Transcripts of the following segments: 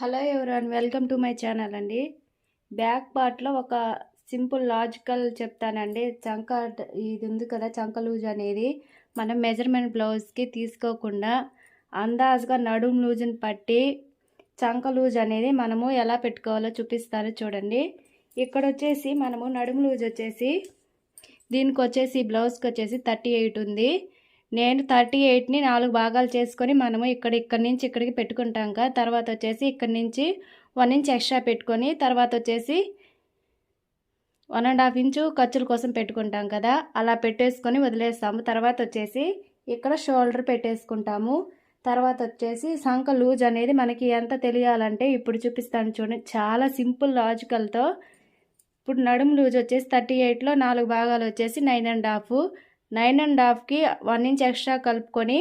Hello everyone welcome to my channel అండి. Back పార్ట్లో ఒక సింపుల్ లాజికల్ చెప్తానండి. చంక ఇది ఉంది కదా చంక లూజ్ అనేది. మనం మెజర్మెంట్ బ్లౌజ్కి తీసుకోకుండా అందాజుగా నడుం లూజ్ని పట్టి చంక లూజ్ అనేది మనము ఎలా పెట్టుకోవాలో చూపిస్తాను చూడండి. ఇక్కడ వచ్చేసి మనము నడుము లూజ్ వచ్చేసి దీనికి వచ్చేసి బ్లౌజ్కి వచ్చేసి థర్టీ ఎయిట్ ఉంది. నేను థర్టీ ఎయిట్ని నాలుగు భాగాలు చేసుకొని మనము ఇక్కడ ఇక్కడ నుంచి ఇక్కడికి పెట్టుకుంటాం కదా. తర్వాత వచ్చేసి ఇక్కడ నుంచి వన్ ఇంచ్ ఎక్స్ట్రా పెట్టుకొని తర్వాత వచ్చేసి వన్ అండ్ హాఫ్ ఇంచు ఖర్చుల కోసం పెట్టుకుంటాం కదా. అలా పెట్టేసుకొని వదిలేస్తాము. తర్వాత వచ్చేసి ఇక్కడ షోల్డర్ పెట్టేసుకుంటాము. తర్వాత వచ్చేసి సంఖ లూజ్ అనేది మనకి ఎంత తెలియాలంటే ఇప్పుడు చూపిస్తాను చూడండి. చాలా సింపుల్ లాజికల్తో ఇప్పుడు నడుము లూజ్ వచ్చేసి థర్టీ ఎయిట్లో నాలుగు భాగాలు వచ్చేసి nine and half. Nine and హాఫ్కి one inch extra కలుపుకొని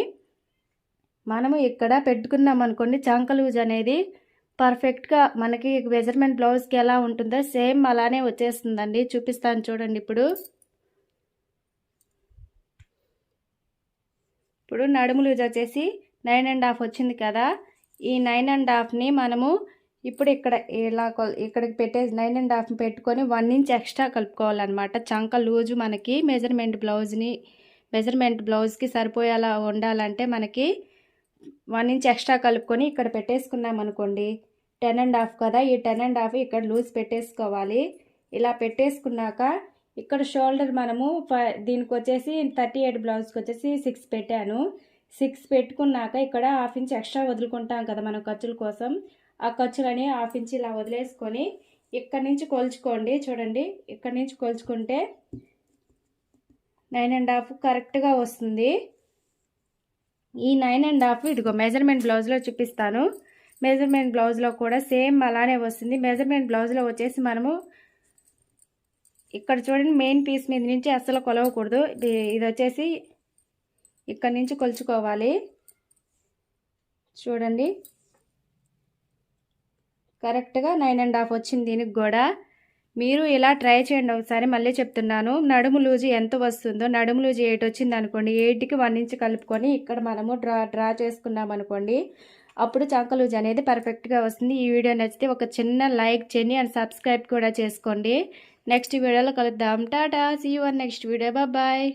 మనము ఇక్కడ పెట్టుకున్నాం అనుకోండి చంక లూజ్ అనేది పర్ఫెక్ట్గా మనకి మెజర్మెంట్ బ్లౌజ్కి ఎలా ఉంటుందో సేమ్ అలానే వచ్చేస్తుందండి. చూపిస్తాను చూడండి ఇప్పుడు. ఇప్పుడు నడుము లూజ్ వచ్చేసి నైన్ అండ్ హాఫ్ వచ్చింది కదా. ఈ నైన్ అండ్ హాఫ్ని మనము ఇప్పుడు ఇక్కడ ఇలా ఇక్కడికి పెట్టేసి నైన్ అండ్ హాఫ్ పెట్టుకొని వన్ ఇంచ్ ఎక్స్ట్రా కలుపుకోవాలన్నమాట. చంక లూజు మనకి మెజర్మెంట్ బ్లౌజ్ని మెజర్మెంట్ బ్లౌజ్కి సరిపోయేలా ఉండాలంటే మనకి వన్ ఇంచ్ ఎక్స్ట్రా కలుపుకొని ఇక్కడ పెట్టేసుకున్నాం అనుకోండి. టెన్ అండ్ హాఫ్ కదా ఈ టెన్ అండ్ హాఫ్ ఇక్కడ లూజ్ పెట్టేసుకోవాలి. ఇలా పెట్టేసుకున్నాక ఇక్కడ షోల్డర్ మనము దీనికి వచ్చేసి థర్టీ ఎయిట్ బ్లౌజ్కి వచ్చేసి సిక్స్ పెట్టాను. సిక్స్ పెట్టుకున్నాక ఇక్కడ హాఫ్ ఇంచ్ ఎక్స్ట్రా వదులుకుంటాం కదా మన ఖర్చుల కోసం. ఆ ఖర్చులని హాఫ్ ఇంచ్ ఇలా వదిలేసుకొని ఇక్కడ నుంచి కొలుచుకోండి. చూడండి ఇక్కడ నుంచి కొలుచుకుంటే నైన్ అండ్ హాఫ్ కరెక్ట్గా వస్తుంది. ఈ నైన్ అండ్ హాఫ్ ఇదిగో మెజర్మెంట్ బ్లౌజ్లో చూపిస్తాను. మెజర్మెంట్ బ్లౌజ్లో కూడా సేమ్ అలానే వస్తుంది. మెజర్మెంట్ బ్లౌజ్లో వచ్చేసి మనము ఇక్కడ చూడండి మెయిన్ పీస్ మీద నుంచి అస్సలు కొలవకూడదు. ఇది వచ్చేసి ఇక్కడ నుంచి కొలుచుకోవాలి. చూడండి కరెక్ట్గా నైన్ అండ్ హాఫ్ వచ్చింది దీనికి కూడా. మీరు ఇలా ట్రై చేయండి ఒకసారి మళ్ళీ చెప్తున్నాను. నడుము లూజు ఎంత వస్తుందో నడుము లూజు ఎయిట్ వచ్చింది అనుకోండి ఎయిట్కి వన్ ఇంచ్ కలుపుకొని ఇక్కడ మనము డ్రా డ్రా చేసుకున్నాం అనుకోండి అప్పుడు చంక లూజ్ అనేది పర్ఫెక్ట్గా వస్తుంది. ఈ వీడియో నచ్చితే ఒక చిన్న లైక్ చేయండి అండ్ సబ్స్క్రైబ్ కూడా చేసుకోండి. నెక్స్ట్ వీడియోలో కలుద్దాం. Tata see you one next video. Bye